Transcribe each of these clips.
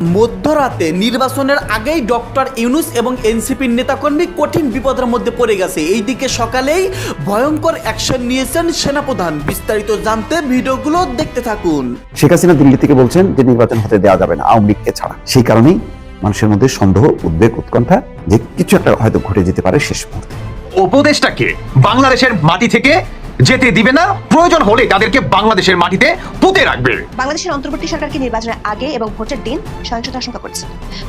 মধ্যরাতে নির্বাচনের আগেই ডক্টর ইউনুস এবং এনসিপির নেতাকর্মী কঠিন বিপদের মধ্যে পড়ে গেছে। এইদিকে সকালেই ভয়ঙ্কর অ্যাকশন নিয়েছেন সেনাপ্রধান। বিস্তারিত জানতে ভিডিওগুলো দেখতে থাকুন। শেখ হাসিনা দিল্লি থেকে বলছেন যে নির্বাচন হতে দেওয়া যাবে না আওয়ামী লীগকে ছাড়া। সেই কারণেই মানুষের মধ্যে সন্দেহ উদ্বেগ উৎকণ্ঠা যে কিছু একটা হয়তো ঘটে যেতে পারে শেষ মুহূর্তে। উপদেশটাকে বাংলাদেশের মাটি থেকে যেতে দিবে না। প্রয়োজন হলে তাদেরকে বাংলাদেশের মাটিতে পুঁতে রাখবে। বাংলাদেশের অন্তর্বর্তী সরকারকে নির্বাচনের আগে এবং ভোটের দিন সহিংসতা আশঙ্কা করছে।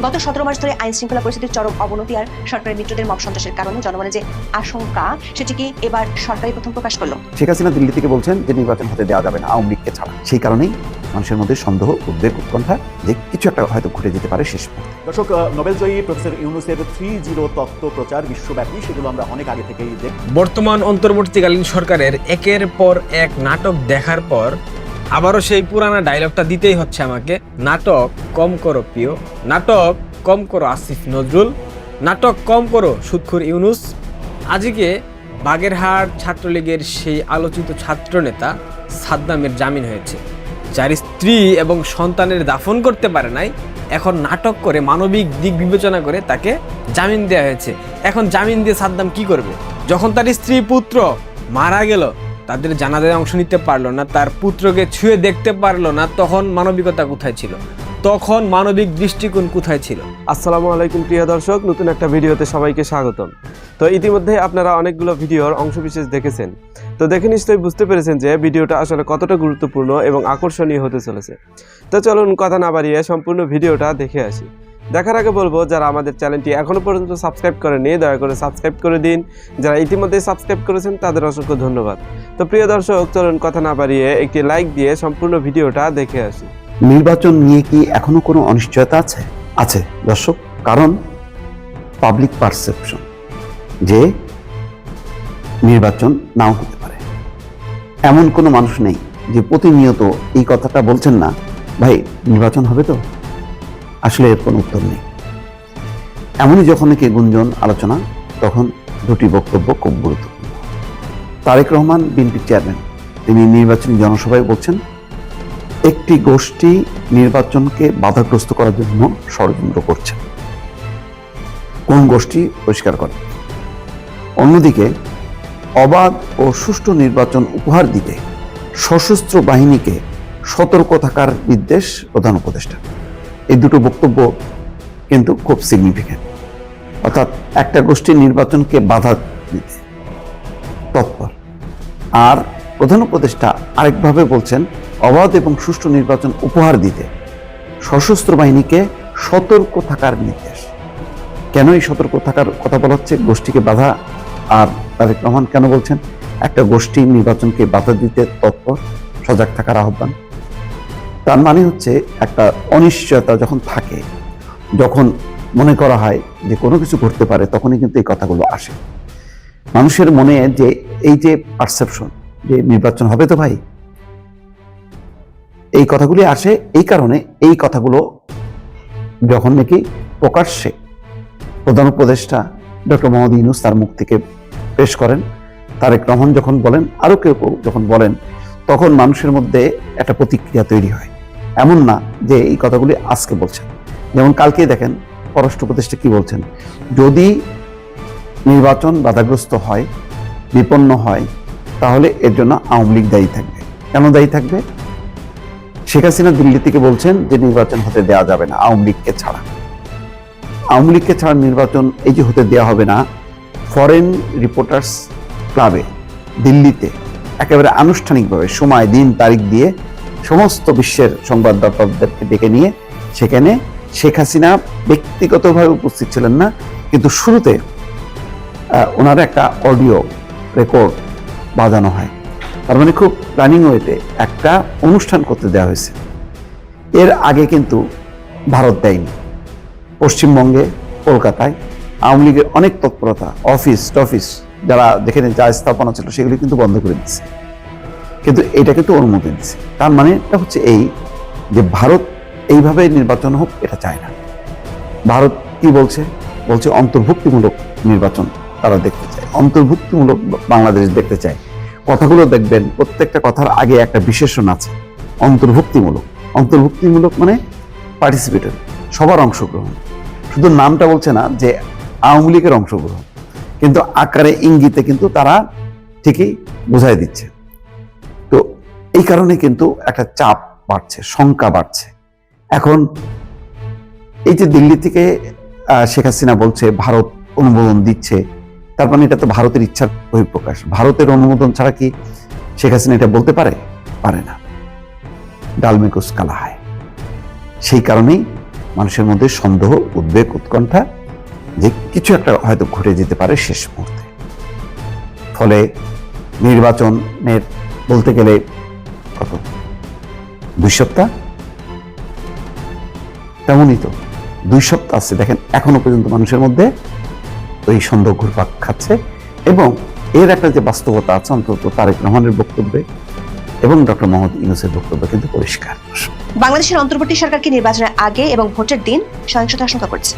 গত সতেরো মাস ধরে আইন শৃঙ্খলা পরিস্থিতির চরম অবনতি আর সরকারের মিত্রদের মব সন্ত্রাসের কারণে জনগণের যে আশঙ্কা সেটিকে এবার সরকারই প্রথম প্রকাশ করল? শেখ হাসিনা দিল্লি থেকে বলছেন যে নির্বাচন হতে দেওয়া যাবে না আওয়ামী লীগকে ছাড়া। সেই কারণেই মানুষের মধ্যে সন্দেহ উদ্বেগ উৎকণ্ঠা যে কিছু একটা হয়তো ঘটে যেতে পারে শেষ দর্শক নোবেলজয়ী প্রফেসর ইউনুসের থ্রি জিরো তত্ত্ব প্রচার বিশ্বব্যাপী সেগুলো আমরা অনেক আগে থেকেই দেখ বর্তমান অন্তর্বর্তীকালীন সরকারের একের পর এক নাটক দেখার পর আবারও সেই পুরানা ডায়লগটা দিতেই হচ্ছে আমাকে। নাটক কম করো প্রিয়। নাটক কম করো আসিফ নজরুল। নাটক কম করো সুৎখুর ইউনুস। আজকে বাগেরহাট ছাত্রলীগের সেই আলোচিত ছাত্রনেতা সাদ্দামের জামিন হয়েছে। যার স্ত্রী এবং সন্তানের দাফন করতে পারে নাই, এখন নাটক করে, মানবিক দিক বিবেচনা করে তাকে জামিন দেওয়া হয়েছে। এখন জামিন দিয়ে সাদ্দাম কি করবে? যখন তার স্ত্রী পুত্র মারা গেল তাদের জানাজায় অংশ নিতে পারল না, তার পুত্রকে ছুঁয়ে দেখতে পারল না, তখন মানবিকতা কোথায় ছিল? তখন মানবিক দৃষ্টিকোণ কোথায় ছিল? আসসালামু আলাইকুম প্রিয় দর্শক, নতুন একটা ভিডিওতে সবাইকে স্বাগতম। তো ইতিমধ্যে আপনারা অনেকগুলো ভিডিওর অংশবিশেষ দেখেছেন। তো দেখে নিশ্চয়ই বুঝতে পেরেছেন যে ভিডিওটা আসলে কতটা গুরুত্বপূর্ণ এবং আকর্ষণীয় হতে চলেছে। তো চলুন কথা না বাড়িয়ে সম্পূর্ণ ভিডিওটা দেখে আসি। দেখার আগে বলব, যারা আমাদের চ্যানেলটি এখনও পর্যন্ত সাবস্ক্রাইব করেনি, দয়া করে সাবস্ক্রাইব করে দিন। যারা ইতিমধ্যে সাবস্ক্রাইব করেছেন, তাদের অসংখ্য ধন্যবাদ। তো প্রিয় দর্শক, চলুন কথা না বাড়িয়ে একটি লাইক দিয়ে সম্পূর্ণ ভিডিওটা দেখে আসি। নির্বাচন নিয়ে কি এখনও কোনো অনিশ্চয়তা আছে? আছে, দর্শক, কারণ পাবলিক পারসেপশন যে নির্বাচন নাও হতে পারে। এমন কোনো মানুষ নেই যে প্রতিনিয়ত এই কথাটা বলছেন না, ভাই, নির্বাচন হবে তো? আসলে এর কোনো উত্তর নেই। এমনই যখন নাকি গুঞ্জন, আলোচনা, তখন দুটি বক্তব্য খুব গুরুত্বপূর্ণ। তারেক রহমান, বিএনপি চেয়ারম্যান, তিনি নির্বাচনী জনসভায় বলছেন, একটি গোষ্ঠী নির্বাচনকে বাধাগ্রস্ত করার জন্য ষড়যন্ত্র করছে। কোন গোষ্ঠী পরিষ্কার করে? অন্যদিকে, অবাধ ও সুষ্ঠু নির্বাচন উপহার দিতে সশস্ত্র বাহিনীকে সতর্ক থাকার নির্দেশ প্রধান উপদেষ্টা। এই দুটো বক্তব্য কিন্তু খুব সিগনিফিক্যান্ট অর্থাৎ একটা গোষ্ঠীর নির্বাচনকে বাধা দিতে তৎপর। আর প্রধান উপদেষ্টা আরেকভাবে বলছেন, অবাধ এবং সুষ্ঠু নির্বাচন উপহার দিতে সশস্ত্র বাহিনীকে সতর্ক থাকার নির্দেশ। কেন এই সতর্ক থাকার কথা বলা হচ্ছে? গোষ্ঠীকে বাধা আর তারেক রহমান কেন বলছেন? একটা গোষ্ঠী নির্বাচনকে বাধা দিতে তৎপর, সজাগ থাকার আহ্বান। তার মানে হচ্ছে একটা অনিশ্চয়তা যখন থাকে, যখন মনে করা হয় যে কোনো কিছু ঘটতে পারে, তখনই কিন্তু এই কথাগুলো আসে। মানুষের মনে যে এই যে পারসেপশন যে নির্বাচন হবে তো ভাই? এই কথাগুলি আসে এই কারণে এই কথাগুলো যখন নাকি প্রকাশ্যে প্রধান উপদেষ্টা ডক্টর মোহাম্মদ ইউনুস তার মুখ থেকে পেশ করেন, তারেক রহমান যখন বলেন, আরও কেউ যখন বলেন, তখন মানুষের মধ্যে একটা প্রতিক্রিয়া তৈরি হয়। এমন না যে এই কথাগুলি আজকে বলছেন। যেমন কালকেই দেখেন পররাষ্ট্র উপদেষ্টা কি বলছেন? যদি নির্বাচন বাধাগ্রস্ত হয়, বিপন্ন হয়, তাহলে এর জন্য আওয়ামী লীগ দায়ী থাকবে। কেন দায়ী থাকবে? শেখ হাসিনা দিল্লি থেকে বলছেন যে নির্বাচন হতে দেওয়া যাবে না আওয়ামী লীগকে ছাড়া। আওয়ামী লীগকে ছাড়া নির্বাচন এই যে হতে দেওয়া হবে না, ফরেন রিপোর্টার্স ক্লাবে দিল্লিতে একেবারে আনুষ্ঠানিকভাবে সময়, দিন, তারিখ দিয়ে সমস্ত বিশ্বের সংবাদদাতাদেরকে ডেকে নিয়ে সেখানে শেখ হাসিনা ব্যক্তিগতভাবে উপস্থিত ছিলেন না, কিন্তু শুরুতে ওনার একটা অডিও রেকর্ড বাজানো হয়। তার মানে খুব প্ল্যানিং ওয়েতে একটা অনুষ্ঠান করতে দেওয়া হয়েছে। এর আগে কিন্তু ভারত দেয়নি। পশ্চিমবঙ্গে, কলকাতায়, আওয়ামী লীগের অনেক তৎপরতা, অফিস, টফিস, যারা যেখানে যা স্থাপনা ছিল সেগুলি কিন্তু বন্ধ করে দিচ্ছে কিন্তু এটাকে কিন্তু অনুমতি দিচ্ছে তার মানে এটা হচ্ছে এই যে ভারত এইভাবে নির্বাচন হোক, এটা চায় না। ভারত কি বলছে? বলছে অন্তর্ভুক্তিমূলক নির্বাচন তারা দেখতে চায়। অন্তর্ভুক্তিমূলক বাংলাদেশ দেখতে চায়। কথাগুলো দেখবেন, প্রত্যেকটা কথার আগে একটা বিশেষণ আছে। অন্তর্ভুক্তিমূলক। অন্তর্ভুক্তিমূলক মানে পার্টিসিপেটর সবার অংশগ্রহণ। শুধু নামটা বলছে না যে আওয়ামী লীগের অংশগ্রহণ। কিন্তু আকারে, ইঙ্গিতে কিন্তু তারা ঠিকই বোঝাই দিচ্ছে। এই কারণে কিন্তু একটা চাপ বাড়ছে, শঙ্কা বাড়ছে। এখন এই যে দিল্লি থেকে শেখ হাসিনা বলছে, ভারত অনুমোদন দিচ্ছে। তার মানে এটা তো ভারতের ইচ্ছার বহিঃপ্রকাশ। ভারতের অনুমোদন ছাড়া কি শেখ হাসিনা এটা বলতে পারে? পারে না। ডালমিকুস কালা হয় সেই কারণেই মানুষের মধ্যে সন্দেহ, উদ্বেগ, উৎকণ্ঠা যে কিছু একটা হয়তো ঘটে যেতে পারে শেষ মুহূর্তে। ফলে নির্বাচনের বলতে গেলে দুই সপ্তাহ? তেমনই তো, দুই সপ্তাহ আছে। দেখেন, এখনও পর্যন্ত মানুষের মধ্যে ওই সন্দেহ ঘুরপাক খাচ্ছে এবং এর একটা যে বাস্তবতা আছে, অন্তত তারেক রহমানের বক্তব্যে এবং ডক্টর মোহাম্মদ ইউনুসের বক্তব্য কিন্তু পরিষ্কার। বাংলাদেশের অন্তর্বর্তী সরকারকে নির্বাচনের আগে এবং ভোটের দিন সহিংসতা আশঙ্কা করছে।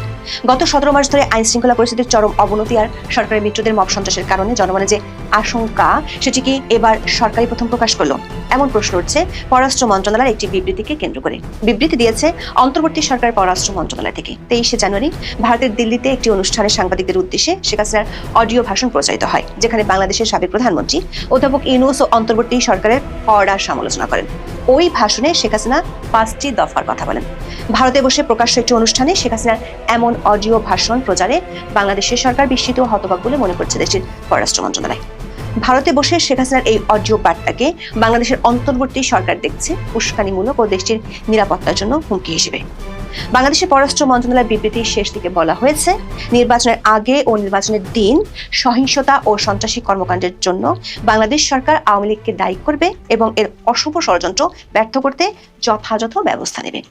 গত সতেরো মাস ধরে আইন শৃঙ্খলা পরিস্থিতির চরম অবনতি আর সরকারি মিত্রদের মব সন্ত্রাসের কারণে জনগণের যে আশঙ্কা, সেটি কি এবার সরকারি প্রথম প্রকাশ করল? এমন প্রশ্ন উঠছে পররাষ্ট্র মন্ত্রণালয়ের একটি বিবৃতিকে কেন্দ্র করে। বিবৃতি দিয়েছে অন্তর্বর্তী সরকারের পররাষ্ট্র মন্ত্রণালয় থেকে। তেইশে জানুয়ারি ভারতের দিল্লিতে একটি অনুষ্ঠানে সাংবাদিকদের উদ্দেশ্যে শেখ হাসিনার অডিও ভাষণ প্রচারিত হয়, যেখানে বাংলাদেশের সাবেক প্রধানমন্ত্রী অধ্যাপক ইউনুস ও অন্তর্বর্তী সরকারের কড়া সমালোচনা করেন। ওই ভাষণে শেখ হাসিনা পাঁচটি দফার কথা বলেন। ভারতে বসে প্রকাশ্য একটি অনুষ্ঠানে শেখ হাসিনার এমন অডিও ভাষণ প্রচারে বাংলাদেশের সরকার বিস্মিত হতবাক বলে মনে করছে দেশটির পররাষ্ট্র মন্ত্রণালয়। ভারতে বসে শেখ হাসিনার এই অডিও বার্তাকে বাংলাদেশের অন্তর্বর্তী সরকার দেখছে উস্কানিমূলক ও দেশটির নিরাপত্তার জন্য হুমকি হিসেবে। বাংলাদেশের পররাষ্ট্র মন্ত্রণালয়ের বিবৃতির শেষ দিকে বলা হয়েছে, নির্বাচনের আগে ও নির্বাচনের দিন সহিংসতা ও সন্ত্রাসী কর্মকাণ্ডের জন্য বাংলাদেশ সরকার আওয়ামী লীগকে দায়ী করবে এবং এর অশুভ ষড়যন্ত্র ব্যর্থ করতে যথাযথ ব্যবস্থা নেবে।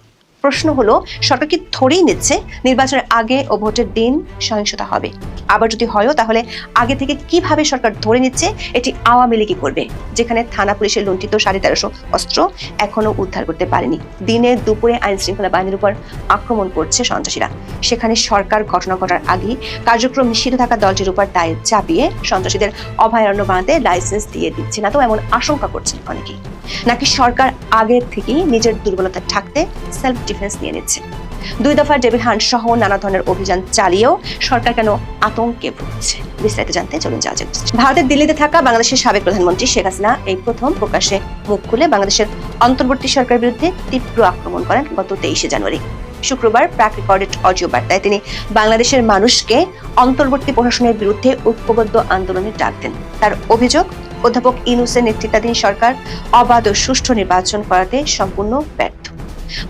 প্রশ্ন হলো, সরকার কি ধরেই নিচ্ছে নির্বাচনের আগে ও ভোটের দিন সহিংসতা হবে? আবার যদি হয়ও, তাহলে আগে থেকে কীভাবে সরকার ধরে নিচ্ছে এটি আওয়ামী লীগই করবে? যেখানে থানা পুলিশের লুণ্ঠিত সাড়ে তেরোশো অস্ত্র এখনও উদ্ধার করতে পারেনি। দিনে দুপুরে আইন শৃঙ্খলা বাহিনীর উপর আক্রমণ করছে সন্ত্রাসীরা। সেখানে সরকার ঘটনা ঘটার আগেই কার্যক্রম নিষিদ্ধ থাকা দলটির উপর দায়ের চাপিয়ে সন্ত্রাসীদের অভয়ারণ্য বাঁধে লাইসেন্স দিয়ে দিচ্ছে না, তো এমন আশঙ্কা করছেন অনেকেই। নাকি সরকার আগের থেকেই নিজের দুর্বলতা ঢাকতে সেলফ ডিফেন্স নিয়ে নিচ্ছে। দুই দফার ডেভিড হান্ট সহ নানা ধরনের অভিযান চালিয়েও সরকার কেন আতঙ্কে ভুগছে, বিস্তারিত জানতে চলুন যা। ভারতের দিল্লিতে থাকা বাংলাদেশের সাবেক প্রধানমন্ত্রী শেখ হাসিনা এই প্রথম প্রকাশ্যে মুখ খুলে বাংলাদেশের অন্তর্বর্তী সরকারের বিরুদ্ধে তীব্র আক্রমণ করেন গত তেইশে জানুয়ারি। শুক্রবার প্রাক রেকর্ডেড অডিও বার্তায় তিনি বাংলাদেশের মানুষকে অন্তর্বর্তী প্রশাসনের বিরুদ্ধে ঐক্যবদ্ধ আন্দোলনের ডাক দেন। তার অভিযোগ, অধ্যাপক ইনুসের নেতৃত্বাধীন সরকার অবাধ ও সুষ্ঠু নির্বাচন করাতে সম্পূর্ণ ব্যর্থ।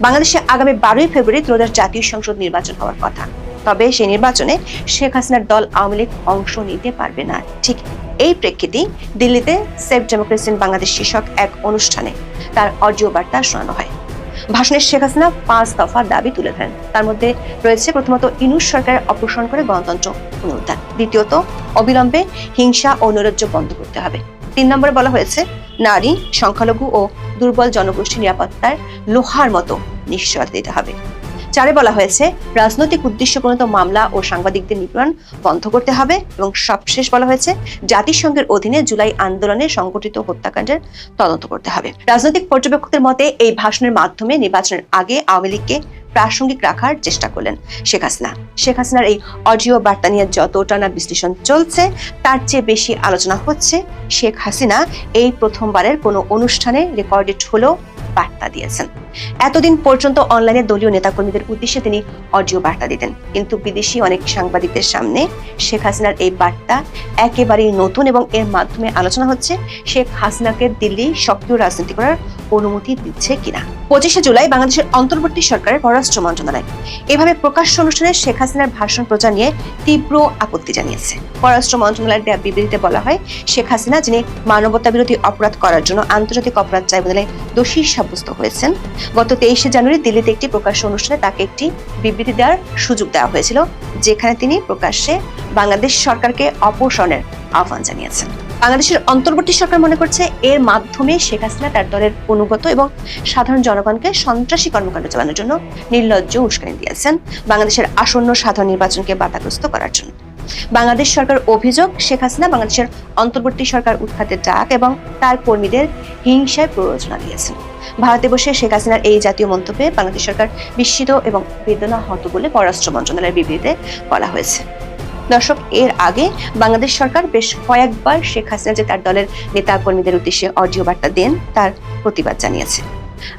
বাংলাদেশে আগামী বারোই ফেব্রুয়ারি ত্রয়োদশ জাতীয় সংসদ নির্বাচন হওয়ার কথা। তবে সেই নির্বাচনে শেখ হাসিনার দল আওয়ামী লীগ অংশ নিতে পারবে না। ঠিক এই প্রেক্ষিতেই দিল্লিতে সেফ ডেমোক্রেসি ইন বাংলাদেশ শীর্ষক এক অনুষ্ঠানে তার অডিও বার্তা শোনানো হয়। ভাষণে শেখ হাসিনা পাঁচ দফা দাবি তুলে ধরেন। তার মধ্যে রয়েছে প্রথমত ইনুস সরকারের অপসারণ করে গণতন্ত্র পুনরুদ্ধার। দ্বিতীয়ত, অবিলম্বে হিংসা ও নৈরাজ্য বন্ধ করতে হবে। তিন নম্বরে বলা হয়েছে, নারী, সংখ্যালঘু ও দুর্বল জনগোষ্ঠী নিরাপত্তার লোহার মতো নিশ্চয়তা দিতে হবে। চারে বলা হয়েছে, রাজনৈতিক উদ্দেশ্য প্রণীত মামলা ও সাংবাদিকদের নিপীড়ন বন্ধ করতে হবে এবং সবশেষ বলা হয়েছে, জাতিসংঘের অধীনে জুলাই আন্দোলনে সংগঠিত হত্যাকাণ্ডের তদন্ত করতে হবে। রাজনৈতিক পর্যবেক্ষকদের মতে, এই ভাষণের মাধ্যমে নির্বাচনের আগে আওয়ামী লীগকে প্রাসঙ্গিক রাখার চেষ্টা করলেন শেখ হাসিনা। শেখ হাসিনার এই অডিও বার্তা নিয়ে যত টানা বিশ্লেষণ চলছে, তার চেয়ে বেশি আলোচনা হচ্ছে শেখ হাসিনা এই প্রথমবারের কোনো অনুষ্ঠানে রেকর্ডেড হলেও বার্তা দিয়েছেন। এতদিন পর্যন্ত অনলাইনে দলীয় নেতাকর্মীদের উদ্দেশ্যে তিনি অডিও বার্তা দিতেন। কিন্তু বিদেশি অনেক সাংবাদিকদের সামনে শেখ হাসিনার এই বার্তা একেবারেই নতুন এবং এর মাধ্যমে আলোচনা হচ্ছে শেখ হাসিনাকে দিল্লি সক্রিয় রাজনীতি করার অনুমতি দিচ্ছে কিনা। পঁচিশে জুলাই বাংলাদেশের অন্তর্বর্তী সরকারের পররাষ্ট্র মন্ত্রণালয়। এভাবে প্রকাশ্য অনুষ্ঠানে শেখ হাসিনার ভাষণ প্রচার নিয়ে তীব্র আপত্তি জানিয়েছে। পররাষ্ট্র মন্ত্রণালয়ের দেওয়া বিবৃতিতে বলা হয়, শেখ হাসিনা যিনি মানবতা বিরোধী অপরাধ করার জন্য আন্তর্জাতিক অপরাধ ট্রাইব্যুনালে দোষী সাব্যস্ত হয়েছেন গত তেইশে জানুয়ারি দিল্লিতে একটি প্রকাশ্য অনুষ্ঠানে তাকে একটি বিবৃতি দেওয়ার সুযোগ দেওয়া হয়েছিল, যেখানে তিনি প্রকাশ্যে বাংলাদেশ সরকারকে অপসারণের আহ্বান জানিয়েছেন। বাংলাদেশের অন্তর্বর্তী সরকার মনে করছে এর মাধ্যমে শেখ হাসিনা তার দলের অনুগত এবং সাধারণ জনগণকে সন্ত্রাসী কর্মকাণ্ড চালানোর জন্য নির্লজ্জ উস্কানি দিয়েছেন বাংলাদেশের আসন্ন সাধারণ নির্বাচনকে বাধাগ্রস্ত করার জন্য। বাংলাদেশ সরকার অভিযোগ, শেখ হাসিনা বাংলাদেশের অন্তর্বর্তী সরকার উৎখাতের ডাক এবং তার কর্মীদের হিংসায় প্ররোচনা দিয়েছেন। ভারতে বসে শেখ হাসিনার এই জাতীয় মন্তব্যে বাংলাদেশ সরকার বিস্মিত এবং বেদনা হত বলে পররাষ্ট্র মন্ত্রণালয়ের বিবৃতিতে বলা হয়েছে। দর্শক, এর আগে বাংলাদেশ সরকার বেশ কয়েকবার শেখ হাসিনা যে তার দলের নেতা কর্মীদের উদ্দেশ্যে অডিও বার্তা দেন, তার প্রতিবাদ জানিয়েছে।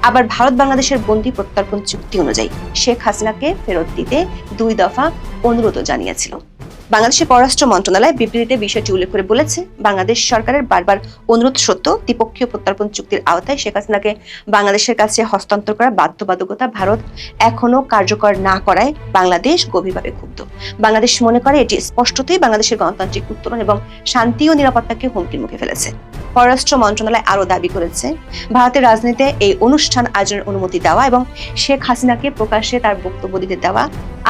আবার ভারত বাংলাদেশের বন্দি প্রত্যর্পণ চুক্তি অনুযায়ী শেখ হাসিনাকে ফেরত দিতে দুই দফা অনুরোধও জানিয়েছিল। বাংলাদেশের পররাষ্ট্র মন্ত্রণালয় বিবৃতিতে বিষয়টি উল্লেখ করে বলেছে, বাংলাদেশ সরকারের বারবার অনুরোধ সত্ত্বেও দ্বিপক্ষীয় প্রত্যর্পণ চুক্তির আওতায় শেখ হাসিনাকে বাংলাদেশের কাছে হস্তান্তর করার বাধ্যবাধকতা ভারত এখনও কার্যকর না করায় বাংলাদেশ গভীরভাবে ক্ষুব্ধ। বাংলাদেশ মনে করে এটি স্পষ্টতই বাংলাদেশের গণতান্ত্রিক উত্তরণ এবং শান্তি ও নিরাপত্তাকে হুমকির মুখে ফেলেছে। পররাষ্ট্র মন্ত্রণালয় আরও দাবি করেছে, ভারতের রাজনীতিতে এই অনুষ্ঠান আয়োজনের অনুমতি দেওয়া এবং শেখ হাসিনাকে প্রকাশ্যে তার বক্তব্য দিতে দেওয়া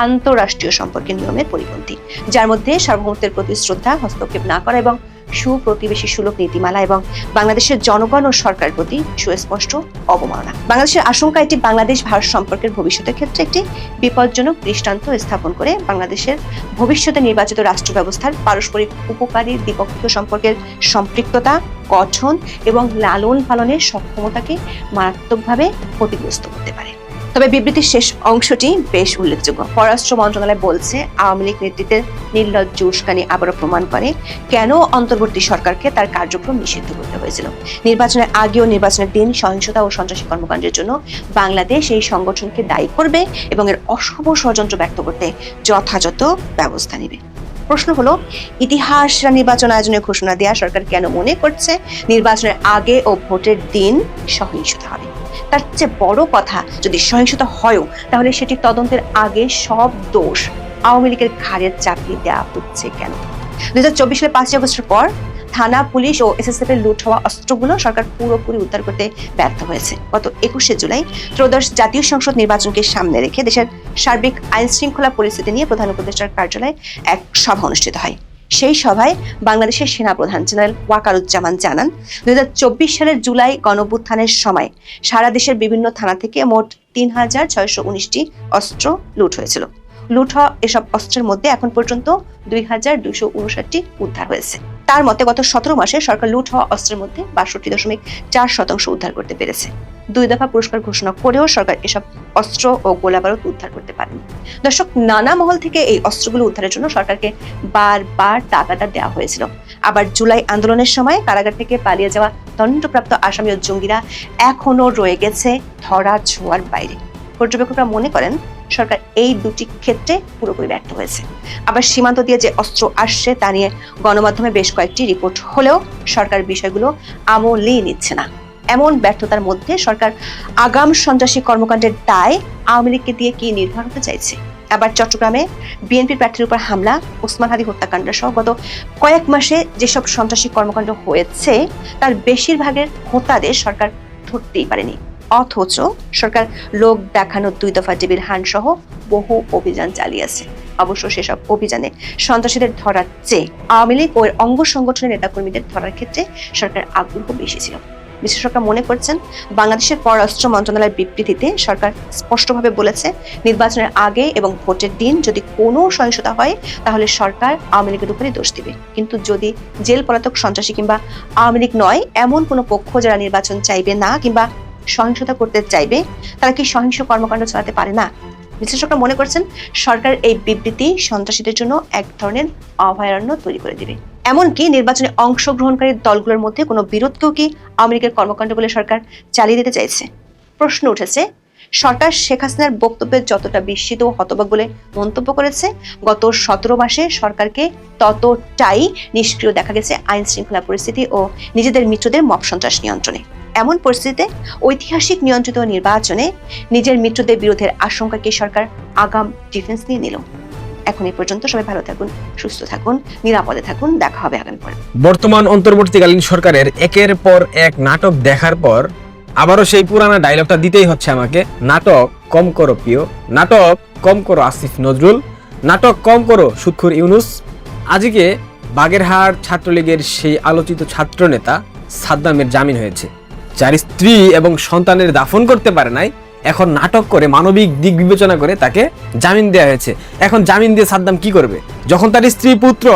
আন্তঃরাষ্ট্রীয় সম্পর্কের নিয়মের পরিপন্থী, যার মধ্যে সার্বভৌমত্বের প্রতি শ্রদ্ধা হস্তক্ষেপ না করা এবং সুপ্রতিবেশী সুলভ নীতিমালা এবং বাংলাদেশের জনগণ ও সরকারের প্রতি সুস্পষ্ট অবমাননা। বাংলাদেশের আশঙ্কা এটি বাংলাদেশ ভারত সম্পর্কের ভবিষ্যতের ক্ষেত্রে একটি বিপজ্জনক দৃষ্টান্ত স্থাপন করে বাংলাদেশের ভবিষ্যতে নির্বাচিত রাষ্ট্র ব্যবস্থার পারস্পরিক উপকারী দ্বিপক্ষীয় সম্পর্কের সম্পৃক্ততা, গঠন এবং লালন পালনের সক্ষমতাকে মারাত্মকভাবে ক্ষতিগ্রস্ত করতে পারে। তবে বিবৃতির শেষ অংশটি বেশ উল্লেখযোগ্য। পররাষ্ট্র মন্ত্রণালয় বলছে, আওয়ামী লীগ নেতৃত্বের নির্লজ্জ উস্কানি আবারও প্রমাণ করে কেন অন্তর্বর্তী সরকারকে তার কার্যক্রম নিষিদ্ধ করতে হয়েছিল। নির্বাচনের আগে ও নির্বাচনের দিন সহিংসতা ও সন্ত্রাসী কর্মকাণ্ডের জন্য বাংলাদেশ এই সংগঠনকে দায়ী করবে এবং এর অশুভ ষড়যন্ত্র ব্যক্ত করতে যথাযথ ব্যবস্থা নেবে। প্রশ্ন হলো, ইতিহাস নির্বাচন আয়োজনের ঘোষণা দেওয়া সরকার কেন মনে করছে? নির্বাচনের আগে ও ভোটের দিন সহিংসতা হবে। তার চেয়ে বড় কথা যদি সহিংসতা হয়ও, তাহলে সেটি তদন্তের আগে সব দোষ আওয়ামী লীগের ঘাড়ে চাপিয়ে দেওয়া হচ্ছে কেন? দুই হাজার চব্বিশ সালের পাঁচই আগস্টের পর থানা, পুলিশ ও এসএসএফ এর লুট হওয়া অস্ত্রগুলো সরকার পুরোপুরি উদ্ধার করতে ব্যর্থ হয়েছে। গত একুশে জুলাই ত্রয়োদশ জাতীয় সংসদ নির্বাচনকে সামনে রেখে দেশের সার্বিক আইন শৃঙ্খলা পরিস্থিতি নিয়ে প্রধান উপদেষ্টার কার্যালয়ে এক সভা অনুষ্ঠিত হয়। সেই সভায় বাংলাদেশের সেনাপ্রধান জেনারেল ওয়াকারুজ্জামান জানান দুই হাজার চব্বিশ সালের জুলাই গণভ্যুত্থানের সময় সারা দেশের বিভিন্ন থানা থেকে মোট তিন হাজার ছয়শো উনিশটি অস্ত্র লুট হয়েছিল। লুট হওয়া এসব অস্ত্রের মধ্যে এখন পর্যন্ত দুই হাজার দুইশো উনষাটটি উদ্ধার হয়েছে। তার মতে গত সতেরো মাসে সরকার লুট হওয়া অস্ত্রের মধ্যে বাষট্টি দশমিক চার শতাংশ উদ্ধার করতে পেরেছে। দুই দফা পুরস্কার ঘোষণা করেও সরকার এসব অস্ত্র ও গোলাবারুদ উদ্ধার করতে পারেনি। দর্শক, নানা মহল থেকে এই অস্ত্রগুলো উদ্ধারের জন্য সরকারকে বারবার টাকাটা দেওয়া হয়েছিল। আবার জুলাই আন্দোলনের সময় কারাগার থেকে পালিয়ে যাওয়া দণ্ডপ্রাপ্ত আসামি ও জঙ্গিরা এখনও রয়ে গেছে ধরা ছোঁয়ার বাইরে। পর্যবেক্ষকরা মনে করেন সরকার এই দুটি ক্ষেত্রে পুরোপুরি ব্যর্থ হয়েছে। আবার সীমান্ত দিয়ে যে অস্ত্র আসছে তা নিয়ে গণমাধ্যমে বেশ কয়েকটি রিপোর্ট হলেও সরকার বিষয়গুলো আমলেই নিচ্ছে না। এমন ব্যর্থতার মধ্যে সরকার আগাম সন্ত্রাসী কর্মকাণ্ডের দায় আওয়ামী লীগকে দিয়ে কি নির্ভর হতে চাইছে? আবার চট্টগ্রামে বিএনপি প্রার্থীর উপর হামলা, ওসমান হাদি হত্যাকাণ্ড সহ গত কয়েক মাসে যেসব সন্ত্রাসী কর্মকাণ্ড হয়েছে, তার বেশিরভাগের হোতাদের সরকার ধরতেই পারেনি। অথচ সরকার লোক দেখানো দুই দফা টেবিল হান সহ বহু অভিযান চালিয়েছে। অবশ্য সেসব অভিযানে সন্ত্রাসীদের ধরার চেয়ে আওয়ামী লীগ ও এর অঙ্গ সংগঠনের নেতাকর্মীদের ধরার ক্ষেত্রে সরকার আগ্রহ বেশি ছিল। বিশেষজ্ঞরা মনে করছেন, বাংলাদেশের পররাষ্ট্র মন্ত্রণালয়ের বিবৃতিতে সরকার স্পষ্টভাবে বলেছে, নির্বাচনের আগে এবং ভোটের দিন যদি কোনো সহিংসতা হয়, তাহলে সরকার আওয়ামী লীগের উপরে দোষ দিবে। কিন্তু যদি জেল, পলাতক সন্ত্রাসী কিংবা আওয়ামী লীগ নয়, এমন কোনো পক্ষ যারা নির্বাচন চাইবে না কিংবা সহিংসতা করতে চাইবে, তারা কি সহিংস কর্মকাণ্ড চালাতে পারে না? বিশ্লেষকরা মনে করছেন, সরকার এই বিবৃতি সন্ত্রাসীদের জন্য এক ধরনের অভয়ারণ্য তৈরি করে দিবে। এমনকি নির্বাচনে অংশগ্রহণকারী দলগুলোর মধ্যে কোনো বিরোধকেও কি লীগের কর্মকাণ্ড বলে সরকার চালিয়ে দিতে চাইছে? প্রশ্ন উঠেছে, সরকার শেখ হাসিনার বক্তব্যে যতটা বিস্মিত ও হতবাক বলে মন্তব্য করেছে, গত সতেরো মাসে সরকারকে ততটাই নিষ্ক্রিয় দেখা গেছে আইন শৃঙ্খলা পরিস্থিতি ও নিজেদের মিত্রদের মব সন্ত্রাস নিয়ন্ত্রণে। এমন পরিস্থিতিতে ঐতিহাসিক নিয়ন্ত্রিত নির্বাচনে নিজের মিত্রদের বিরোধের আশঙ্কাকে সরকার আগাম ডিফেন্স নিয়ে নিল। এখন এই পর্যন্ত সবাই ভালো থাকুন, সুস্থ থাকুন, নিরাপদে থাকুন। দেখা হবে আগামী পরে বর্তমান অন্তর্বর্তীকালীন সরকারের একের পর এক নাটক দেখার পর আবারও সেই পুরানা ডায়লগটা দিতেই হচ্ছে আমাকে। নাটক কম করো প্রিয়। নাটক কম করো আসিফ নজরুল। নাটক কম করো সুৎখুর ইউনুস। আজকে বাগেরহাট ছাত্রলীগের সেই আলোচিত ছাত্রনেতা সাদ্দামের জামিন হয়েছে। যার স্ত্রী এবং সন্তানের দাফন করতে পারে নাই, এখন নাটক করে, মানবিক দিক বিবেচনা করে তাকে জামিন দেওয়া হয়েছে। এখন জামিন দিয়ে সাদ্দাম কি করবে? যখন তার স্ত্রী পুত্র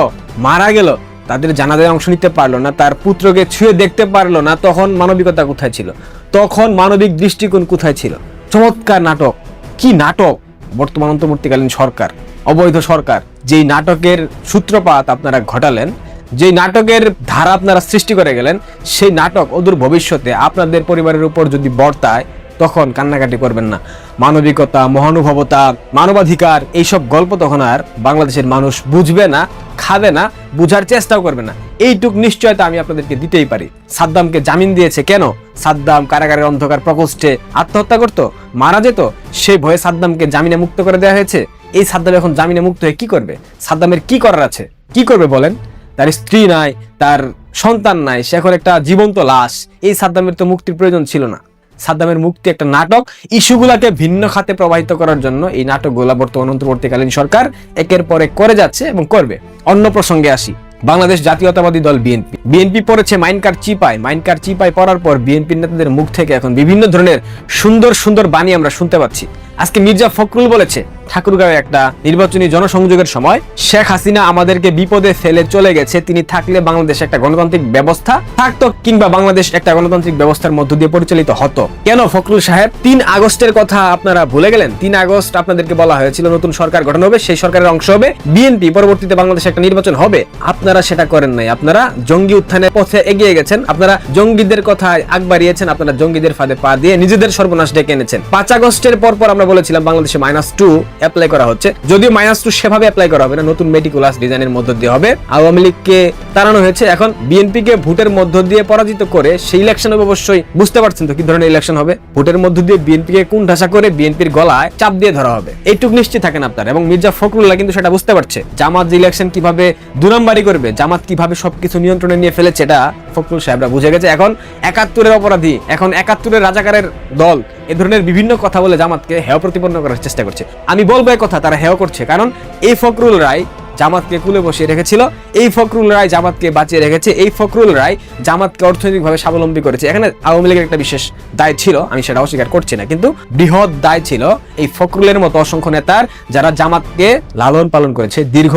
মারা গেল, তাদের জানাজায় অংশ নিতে পারল না, তার পুত্রকে ছুঁয়ে দেখতে পারল না, তখন মানবিকতা কোথায় ছিল? তখন মানবিক দৃষ্টিকোণ কোথায় ছিল? চমৎকার নাটক। কি নাটক? বর্তমান অন্তর্বর্তীকালীন সরকার, অবৈধ সরকার। যেই নাটকের সূত্রপাত আপনারা ঘটালেন যেই নাটকের ধারা আপনারা সৃষ্টি করে গেলেন, সেই নাটক অদূর ভবিষ্যতে আপনাদের পরিবারের উপর যদি বর্তায়, তখন কান্নাকাটি করবেন না। মানবিকতা, মহানুভবতা, মানবাধিকার, এইসব গল্প তখন আর বাংলাদেশের মানুষ বুঝবে না, খাবে না, বুঝার চেষ্টাও করবে না। এইটুক নিশ্চয়তা আমি আপনাদেরকে দিতেই পারি। সাদ্দামকে জামিন দিয়েছে কেন? সাদ্দাম কারাগারের অন্ধকার প্রকোষ্ঠে আত্মহত্যা করতো? মারা যেত? সেই ভয়ে সাদ্দামকে জামিনে মুক্ত করে দেওয়া হয়েছে? এই সাদ্দাম এখন জামিনে মুক্ত হয়ে কি করবে? সাদ্দামের কি করার আছে? কি করবে বলেন? তার স্ত্রী নাই, তার সন্তান নাই, সে এখন একটা জীবন্ত লাশ। এই সাদ্দামের তো মুক্তির প্রয়োজন ছিল না। সাদ্দামের মুক্তি একটা নাটক। ইস্যুগুলাকে ভিন্ন খাতে প্রবাহিত করার জন্য এই নাটকগুলা বর্তমান অন্তর্বর্তীকালীন সরকার একের পর করে যাচ্ছে এবং করবে। অন্য প্রসঙ্গে আসি। বাংলাদেশ জাতীয়তাবাদী দল বিএনপি। বিএনপি পড়েছে মাইনকার চিপায়। মাইনকার চিপায় পড়ার পর বিএনপি নেতাদের মুখ থেকে এখন বিভিন্ন ধরনের সুন্দর সুন্দর বাণী আমরা শুনতে পাচ্ছি। আজকে মির্জা ফখরুল বলেছে ঠাকুরগাঁও একটা নির্বাচনী জনসংযোগের সময় শেখ হাসিনা আমাদেরকে বিপদে ফেলে চলে গেছে, তিনি থাকলে বাংলাদেশ একটা গণতান্ত্রিক ব্যবস্থা থাকতো কিংবা বাংলাদেশ একটা গণতান্ত্রিক ব্যবস্থার মধ্য দিয়ে পরিচালিত হতো। কেন ফখরুল সাহেব? তিন আগস্টের কথা আপনারা ভুলে গেলেন। তিন আগস্ট আপনাদেরকে বলা হয়েছিল নতুন সরকার গঠন হবে, সেই সরকারের অংশ হবে। বিএনপি পরবর্তীতে বাংলাদেশে একটা নির্বাচন হবে। আপনারা সেটা করেন নাই। আপনারা জঙ্গি উত্থানের পথে এগিয়ে গেছেন। আপনারা জঙ্গিদের কথায় আগ বাড়িয়েছেন। আপনারা জঙ্গিদের ফাঁদে পা দিয়ে নিজেদের সর্বনাশ ডেকে এনেছেন। পাঁচ আগস্টের পর পর আমরা বলেছিলাম বাংলাদেশে মাইনাস টু অ্যাপ্লাই করা হচ্ছে। যদিও মাইনাস টু সেভাবে অ্যাপ্লাই করা হবে না, নতুন মেটিকুলাস ডিজাইনের মধ্য দিয়ে হবে। আওয়ামী লীগকে তাড়ানো হয়েছে। এখন বিএনপি কে ভোটের মধ্য দিয়ে পরাজিত করে সেই ইলেকশন অবশ্যই। বুঝতে পারছেন তো কি ধরনের ইলেকশন হবে? ভোটের মধ্য দিয়ে বিএনপি কে কোন ঢাসা করে বিএনপির গলায় চাপ দিয়ে ধরা হবে। এইটুক নিশ্চিত থাকেন আপনারা। এবং মির্জা ফখরুল্লাহ কিন্তু সেটা বুঝতে পারছে। জামাত ইলেকশন কীভাবে দুরামবাড়ি করবে, জামাত কীভাবে সবকিছু নিয়ন্ত্রণে নিয়ে ফেলেছে, এটা ফখরুল সাহেবরা বুঝে গেছে, এখন একাত্তরের অপরাধী, এখন একাত্তরের রাজাকারের দল, এ ধরনের বিভিন্ন কথা বলে জামাতকে হেয় প্রতিপন্ন করার চেষ্টা করছে। আমি বলব কথা, তারা হেয় করছে, কারণ এই ফখরুল রায় জামাতকে কুলে বসিয়ে রেখেছিল। এই ফখরুল রায় জামাতকে বাঁচিয়ে রেখেছে। এই ফখরুল রায় জামাতকে অর্থনৈতিকভাবে স্বাবলম্বী করেছে। এখানে আওয়ামী লীগের একটা বিশেষ দায় ছিল, আমি সেটা অস্বীকার করছি না। কিন্তু বৃহৎ দায় ছিল এই ফখরুলের মতো অসংখ্য নেতার, যারা জামাতকে লালন পালন করেছে দীর্ঘ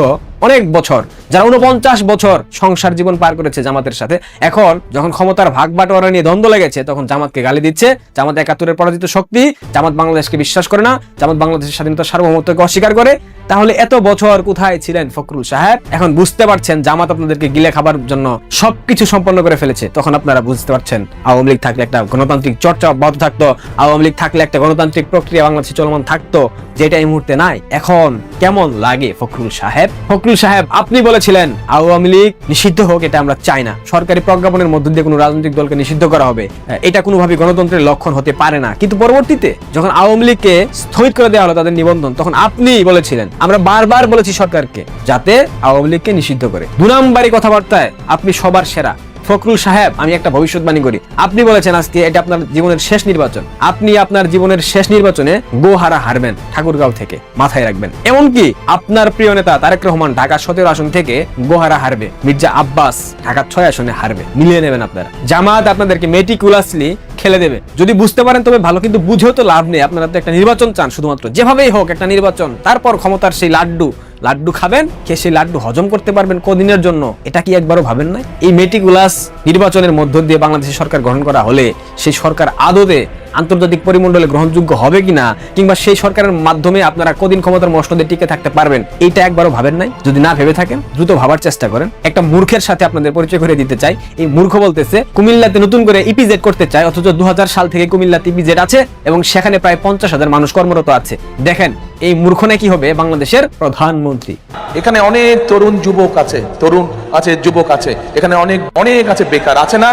অনেক বছর, যারা উনপঞ্চাশ বছর সংসার জীবন পার করেছে জামাতের সাথে। এখন যখন ক্ষমতার ভাগ বাটোয়ারা নিয়ে দ্বন্দ্ব লেগেছে, তখন জামাতকে গালি দিচ্ছে। জামাত একাত্তরের পরাজিত শক্তি, জামাত বাংলাদেশকে বিশ্বাস করে না। জামাত বাংলাদেশের স্বাধীনতা সার্বভৌমত্বকে অস্বীকার করে। তাহলে এত বছর কোথায় ছিলেন ফখরুল সাহেব? এখন বুঝতে পারছেন জামাত আপনাদেরকে গিলে খাবার জন্য সবকিছু সম্পন্ন করে ফেলেছে। তখন আপনারা বুঝতে পারছেন, আওয়ামী লীগ থাকলে একটা গণতান্ত্রিক চর্চা অব্যাহত থাকতো, আওয়ামী লীগ থাকলে একটা গণতান্ত্রিক প্রক্রিয়া বাংলাদেশে চলমান থাকতো, যেটা এই মুহূর্তে নাই। এখন কেমন লাগে ফখরুল সাহেব? ফখরুল সাহেব, আপনি বলেছিলেন, আওয়ামী লীগ নিষিদ্ধ হোক, এটা আমরা চাই না। সরকারি প্রজ্ঞাপনের মধ্য দিয়ে কোনো রাজনৈতিক দলকে নিষিদ্ধ করা হবে। এটা কোনোভাবে গণতন্ত্রের লক্ষণ হতে পারে না। কিন্তু পরবর্তীতে যখন আওয়ামী লীগকে স্থগিত করে দেওয়া হলো তাদের নিবন্ধন, তখন আপনি বলেছিলেন আমরা বারবার বলেছি সরকারকে যাতে আওয়ামী লীগকে নিষিদ্ধ করে। দু নাম্বারই কথাবার্তায় আপনি সবার সেরা। ফখরুল সাহেব, আমি একটা ভবিষ্যৎবাণী করি। আপনি বলেছেন আজকে এটা আপনার জীবনের শেষ নির্বাচন। আপনি আপনার জীবনের শেষ নির্বাচনে গোহারা হারবেন ঠাকুরগাঁও থেকে, মাথায় রাখবেন। এমনকি আপনার প্রিয় নেতা তারেক রহমান ঢাকা সতেরো আসন থেকে গোহারা হারবে, মির্জা আব্বাস ঢাকা ছয় আসনে হারবে। মিলিয়ে নেবেন আপনারা। জামাত আপনাদেরকে মেটিকুলাসলি খেলে দেবে। যদি বুঝতে পারেন তবে ভালো, কিন্তু বুঝেও তো লাভ নেই। আপনারা তো একটা নির্বাচন চান শুধুমাত্র। যেভাবেই হোক একটা নির্বাচন, তারপর ক্ষমতার সেই লাড্ডু লাড্ডু খাবেন, খেয়ে সেই লাড্ডু হজম করতে পারবেন কদিনের জন্য। এটা কি একবারও ভাবেন না এই মেটিকুলাস নির্বাচনের মধ্য দিয়ে বাংলাদেশের সরকার গ্রহণ করা হলে সেই সরকার আদতে আন্তর্জাতিক পরিমণ্ডলে গ্রহণযোগ্য হবে কিনা কিংবা সেই সরকারের মাধ্যমে আপনারা কদিন ক্ষমতার মসনদে টিকে থাকতে পারবেন এইটা একবারও ভাবেন নাই? যদি না ভেবে থাকেন, দ্রুত ভাবার চেষ্টা করেন। একটা মূর্খের সাথে আপনাদের পরিচয় করে দিতে চাই। এই মূর্খ বলতেছে, কুমিল্লাতে নতুন করে ইপিজেড করতে চায়, অথচ দু হাজার সাল থেকে কুমিল্লাতে ইপিজেড আছে এবং সেখানে প্রায় পঞ্চাশ হাজার মানুষ কর্মরত আছে। দেখেন, এই মূর্খ নাকি হবে বাংলাদেশের প্রধানমন্ত্রী? এখানে অনেক তরুণ যুবক আছে, তরুণ আছে, যুবক আছে। এখানে অনেক অনেক আছে বেকার, আছে না?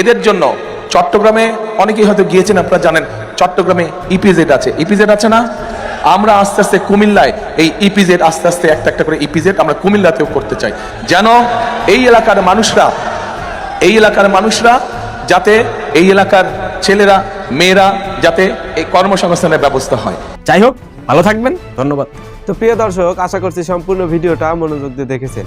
এদের জন্য চট্টগ্রামে অনেকেই হয়তো গিয়েছেন আপনারা জানেন চট্টগ্রামে ইপিজেড আছে। ইপিজেড আছে না? আমরা আস্তে আস্তে কুমিল্লায় এই ইপিজেড আস্তে আস্তে একটা একটা করে ইপিজেড আমরা কুমিল্লাতেও করতে চাই। যেন এই এলাকার মানুষরা এই এলাকার মানুষরা যাতে এই এলাকার ছেলেরা মেয়েরা যাতে এই কর্মসংস্থানের ব্যবস্থা হয়। যাই হোক ভালো থাকবেন। ধন্যবাদ। তো প্রিয় দর্শক আশা করছি সম্পূর্ণ ভিডিওটা মনোযোগ দিয়ে দেখেছেন।